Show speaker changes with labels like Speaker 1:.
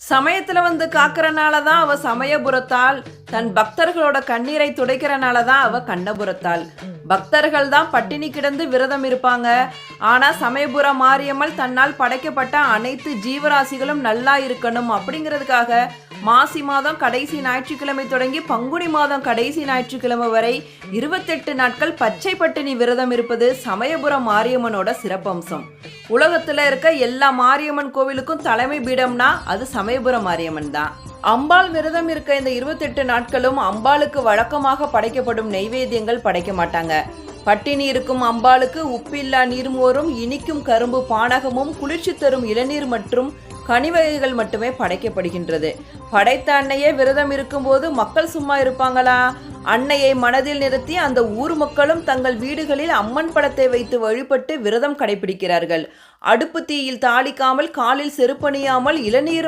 Speaker 1: சமயத்துல வந்து காக்கிறனால தான் அவ சமயபுரத்தால் தன் பக்தர்களோட கண்ணீரை துடைக்கிறனால தான் அவ கண்ணபுரத்தால் பக்தர்கள் தான் பட்டினி கிடந்து விரதம் இருப்பாங்க. ஆனா சமயபுர மாரியம்மல் தன்னால் படைக்கப்பட்ட அனைத்து ஜீவராசிகளும் நல்லா இருக்கணும் அப்படிங்கிறதுக்காக மாசி மாதம் கடைசி ஞாயிற்றுக்கிழமை தொடங்கி பங்குனி மாதம் கடைசி ஞாயிற்றுக்கிழமை வரை இருபத்தெட்டு நாட்கள் பச்சை பட்டினி விரதம் இருப்பது சமயபுரம் மாரியம்மனோட சிறப்பம்சம். உலகத்துல இருக்க எல்லா மாரியம்மன் கோவிலுக்கும் தலைமை பீடம்னா அது சமயபுரம் மாரியம்மன் தான். அம்பாள் விரதம் இருக்க இந்த இருபத்தெட்டு நாட்களும் அம்பாளுக்கு வழக்கமாக படைக்கப்படும் நெய்வேத்தியங்கள் படைக்க மாட்டாங்க. பட்டினி இருக்கும் அம்பாளுக்கு உப்பில்லா நீர்மோரும் இனிக்கும் கரும்பு பானகமும் குளிர்ச்சி தரும் இளநீர் மற்றும் கனிவகைகள் மட்டுமே படைக்கப்படுகின்றது. படைத்த அன்னையே விரதம் இருக்கும்போது மக்கள் சும்மா இருப்பாங்களா? அன்னையை மனதில் நிறுத்தி அந்த ஊர் மக்களும் தங்கள் வீடுகளில் அம்மன் படத்தை வைத்து வழிபட்டு விரதம் கடைபிடிக்கிறார்கள். அடுப்பு தீயில் தாளிக்காமல் காலில் செருப்பணியாமல் இளநீரும்